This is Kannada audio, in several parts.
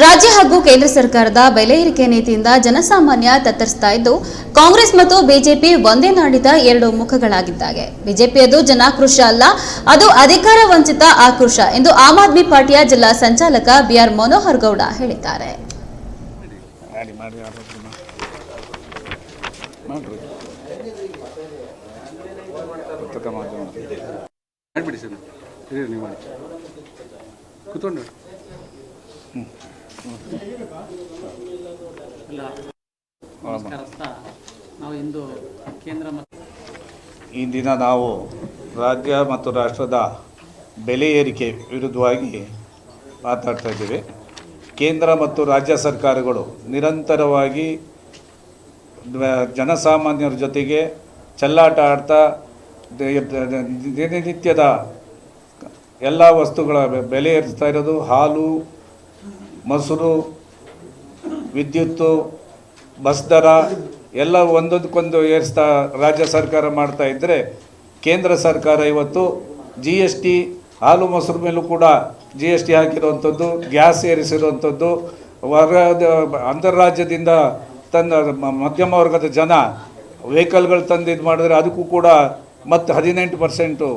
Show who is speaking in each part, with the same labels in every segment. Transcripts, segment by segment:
Speaker 1: ರಾಜ್ಯ ಹಾಗೂ ಕೇಂದ್ರ ಸರ್ಕಾರದ ಬೆಲೆ ಏರಿಕೆ ನೀತಿಯಿಂದ ಜನಸಾಮಾನ್ಯ ತತ್ತರಿಸ್ತಾ ಇದ್ದು ಕಾಂಗ್ರೆಸ್ ಮತ್ತು ಬಿಜೆಪಿ ಒಂದೇ ನಾಡಿದ ಎರಡು ಮುಖಗಳಾಗಿದ್ದಾಗೆ. ಬಿಜೆಪಿಯದು ಜನಾಕ್ರೋಶ ಅಲ್ಲ ಅದು ಅಧಿಕಾರ ವಂಚಿತ ಆಕ್ರೋಶ ಎಂದು ಆಮ್ ಆದ್ಮಿ ಪಾರ್ಟಿಯ ಜಿಲ್ಲಾ ಸಂಚಾಲಕ ಬಿಆರ್ ಮನೋಹರ್ ಗೌಡ ಹೇಳಿದ್ದಾರೆ.
Speaker 2: ಮಾಡಿ
Speaker 3: ಇರಿ ನೀವು
Speaker 4: ನಮಸ್ಕಾರಸ್ಥ ನಾವು
Speaker 2: ರಾಜ್ಯ ಮತ್ತು ರಾಷ್ಟ್ರದ ಬೆಲೆ ಏರಿಕೆ ವಿರುದ್ಧವಾಗಿ ಮಾತಾಡ್ತಾ ಇದ್ದೇವೆ. ಕೇಂದ್ರ ಮತ್ತು ರಾಜ್ಯ ಸರ್ಕಾರಗಳು ನಿರಂತರವಾಗಿ ಜನಸಾಮಾನ್ಯರ ಜೊತೆಗೆ ಚೆಲ್ಲಾಟ ಆಡ್ತಾ ದಿನನಿತ್ಯದ ಎಲ್ಲ ವಸ್ತುಗಳ ಬೆಲೆ ಏರಿಸ್ತಾ ಇರೋದು ಹಾಲು ಮೊಸರು, ವಿದ್ಯುತ್ತು, ಬಸ್ ದರ ಎಲ್ಲ ಒಂದೊಂದಕ್ಕೊಂದು ಏರಿಸ್ತಾ ರಾಜ್ಯ ಸರ್ಕಾರ ಮಾಡ್ತಾ ಇದ್ದರೆ ಕೇಂದ್ರ ಸರ್ಕಾರ ಇವತ್ತು ಜಿ ಎಸ್ ಟಿ ಹಾಲು ಮೊಸರು ಮೇಲೂ ಕೂಡ ಜಿ ಎಸ್ ಟಿ ಹಾಕಿರುವಂಥದ್ದು, ಗ್ಯಾಸ್ ಏರಿಸಿರುವಂಥದ್ದು ಹೊರ ಅಂತರ್ರಾಜ್ಯದಿಂದ ತನ್ನ ಮಧ್ಯಮ ವರ್ಗದ ಜನ ವೆಹಿಕಲ್ಗಳು ತಂದು ಇದು ಮಾಡಿದ್ರೆ ಅದಕ್ಕೂ ಕೂಡ ಮತ್ತು ಹದಿನೆಂಟು ಪರ್ಸೆಂಟು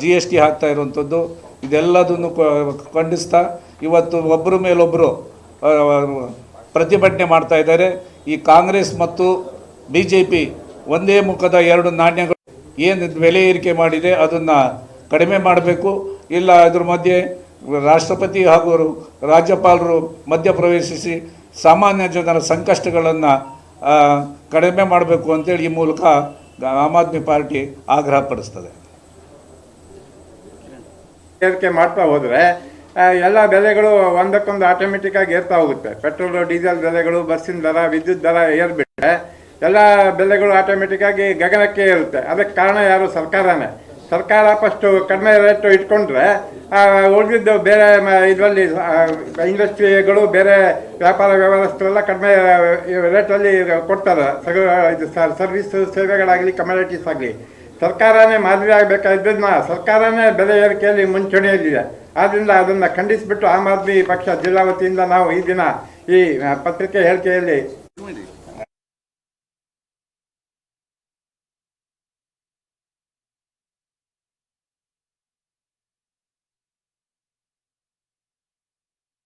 Speaker 2: ಜಿ ಎಸ್ ಟಿ ಹಾಕ್ತಾ ಇರುವಂಥದ್ದು. ಇದೆಲ್ಲದನ್ನು ಖಂಡಿಸ್ತಾ ಇವತ್ತು ಒಬ್ಬರ ಮೇಲೊಬ್ಬರು ಪ್ರತಿಭಟನೆ ಮಾಡ್ತಾ ಇದ್ದಾರೆ. ಈ ಕಾಂಗ್ರೆಸ್ ಮತ್ತು ಬಿ ಜೆ ಪಿ ಒಂದೇ ಮುಖದ ಎರಡು ನಾಣ್ಯಗಳು ಏನು ಬೆಲೆ ಏರಿಕೆ ಮಾಡಿದೆ ಅದನ್ನು ಕಡಿಮೆ ಮಾಡಬೇಕು. ಇಲ್ಲ ಅದ್ರ ಮಧ್ಯೆ ರಾಷ್ಟ್ರಪತಿ ಹಾಗೂ ರಾಜ್ಯಪಾಲರು ಮಧ್ಯಪ್ರವೇಶಿಸಿ ಸಾಮಾನ್ಯ ಜನರ ಸಂಕಷ್ಟಗಳನ್ನು ಕಡಿಮೆ ಮಾಡಬೇಕು ಅಂತೇಳಿ ಈ ಮೂಲಕ ಆಮ್ ಆದ್ಮಿ ಪಾರ್ಟಿ ಆಗ್ರಹ ಪಡಿಸ್ತದೆ
Speaker 5: ಏರಿಕೆ ಮಾಡ್ತಾ ಹೋದರೆ ಎಲ್ಲ ಬೆಲೆಗಳು ಒಂದಕ್ಕೊಂದು ಆಟೋಮೆಟಿಕ್ ಆಗಿ ಏರ್ತಾ ಹೋಗುತ್ತೆ. ಪೆಟ್ರೋಲು ಡೀಸೆಲ್ ಬೆಲೆಗಳು, ಬಸ್ಸಿನ ದರ, ವಿದ್ಯುತ್ ದರ ಏರ್ಬಿಟ್ರೆ ಎಲ್ಲ ಬೆಲೆಗಳು ಆಟೋಮೆಟಿಕ್ ಆಗಿ ಗಗನಕ್ಕೆ ಏರುತ್ತೆ. ಅದಕ್ಕೆ ಕಾರಣ ಯಾರು? ಸರ್ಕಾರನೇ. ಸರ್ಕಾರ ಫಸ್ಟು ಕಡಿಮೆ ರೇಟ್ ಇಟ್ಕೊಂಡ್ರೆ ಉಳಿದಿದ್ದು ಬೇರೆ ಇದರಲ್ಲಿ ಇಂಡಸ್ಟ್ರಿಗಳು ಬೇರೆ ವ್ಯಾಪಾರ ವ್ಯವಸ್ಥೆಲ್ಲ ಕಡಿಮೆ ರೇಟಲ್ಲಿ ಕೊಡ್ತಾರೆ. ಸಗ- ಇದು ಸರ್ವಿಸ್ ಸೇವೆಗಳಾಗಲಿ ಕಮ್ಯುನಿಟೀಸ್ ಆಗಲಿ. ಸರ್ಕಾರನೇ ಮಾದರಿ ಆಗಬೇಕಾದ್ದನ್ನ ಸರ್ಕಾರನೇ ಬೆಲೆ ಏರಿಕೆಯಲ್ಲಿ ಮುಂಚೂಣಿಯಲ್ಲಿದೆ. ಆದ್ದರಿಂದ ಅದನ್ನು ಖಂಡಿಸಿಬಿಟ್ಟು ಆಮ್ ಆದ್ಮಿ ಪಕ್ಷ ಜಿಲ್ಲಾ ವತಿಯಿಂದ ನಾವು ಈ ದಿನ ಈ ಪತ್ರಿಕೆ ಹೇಳಿಕೆಯಲ್ಲಿ